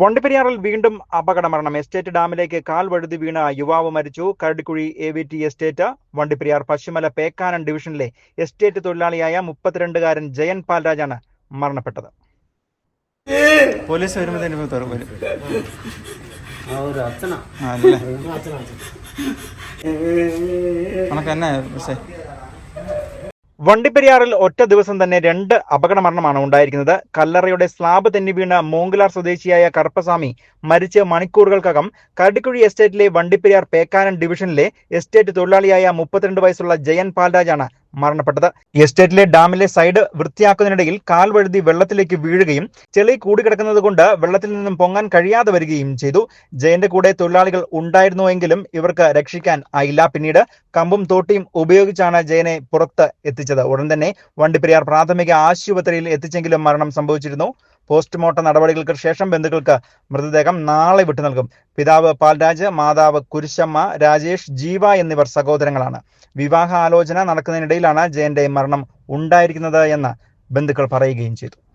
വണ്ടിപ്പെരിയാറിൽ വീണ്ടും അപകടമരണം. എസ്റ്റേറ്റ് ഡാമിലേക്ക് കാൽ വഴുതി വീണ യുവാവ് മരിച്ചു. Karadikuzhi A V T estate Vandiperiyar പശ്ചിമല പേക്കാനം ഡിവിഷനിലെ എസ്റ്റേറ്റ് തൊഴിലാളിയായ മുപ്പത്തിരണ്ടുകാരൻ ജയൻ പാൽരാജാണ് മരണപ്പെട്ടത്. പോലീസ് വരുമ്പോൾ തന്നെ വണ്ടിപ്പെരിയാറിൽ ഒറ്റ ദിവസം തന്നെ രണ്ട് അപകട മരണമാണ് ഉണ്ടായിരിക്കുന്നത്. കല്ലറയുടെ സ്ലാബ് തെന്നി വീണ മോങ്കുലാർ സ്വദേശിയായ കറുപ്പസ്വാമി മരിച്ച് മണിക്കൂറുകൾക്കകം കരടിക്കുഴി എസ്റ്റേറ്റിലെ വണ്ടിപ്പെരിയാർ പേക്കാനൻ ഡിവിഷനിലെ എസ്റ്റേറ്റ് തൊഴിലാളിയായ മുപ്പത്തിരണ്ട് വയസ്സുള്ള ജയൻ പാൽരാജാണ് മരണപ്പെട്ടത്. എസ്റ്റേറ്റിലെ ഡാമിലെ സൈഡ് വൃത്തിയാക്കുന്നതിനിടയിൽ കാൽ വഴുതി വെള്ളത്തിലേക്ക് വീഴുകയും ചെളി കൂടിക്കിടക്കുന്നത് കൊണ്ട് വെള്ളത്തിൽ നിന്നും പൊങ്ങാൻ കഴിയാതെ വരികയും ചെയ്തു. ജയന്റെ കൂടെ തൊഴിലാളികൾ ഉണ്ടായിരുന്നുവെങ്കിലും ഇവർക്ക് രക്ഷിക്കാൻ ആയില്ല. പിന്നീട് കമ്പും തോട്ടിയും ഉപയോഗിച്ചാണ് ജയനെ പുറത്ത് എത്തിച്ചത്. ഉടൻ തന്നെ വണ്ടിപ്പെരിയാർ പ്രാഥമിക ആശുപത്രിയിൽ എത്തിച്ചെങ്കിലും മരണം സംഭവിച്ചിരുന്നു. പോസ്റ്റ്മോർട്ടം നടപടികൾക്ക് ശേഷം ബന്ധുക്കൾക്ക് മൃതദേഹം നാളെ വിട്ടു നൽകും. പിതാവ് പാൽരാജ് മാതാവ് കുരിശമ്മ രാജേഷ് ജീവ എന്നിവർ സഹോദരങ്ങളാണ്. വിവാഹ ആലോചന നടക്കുന്നതിനിടയിലാണ് ജയന്റെ മരണം ഉണ്ടായിരിക്കുന്നത് എന്ന് ബന്ധുക്കൾ പറയുകയും ചെയ്തു.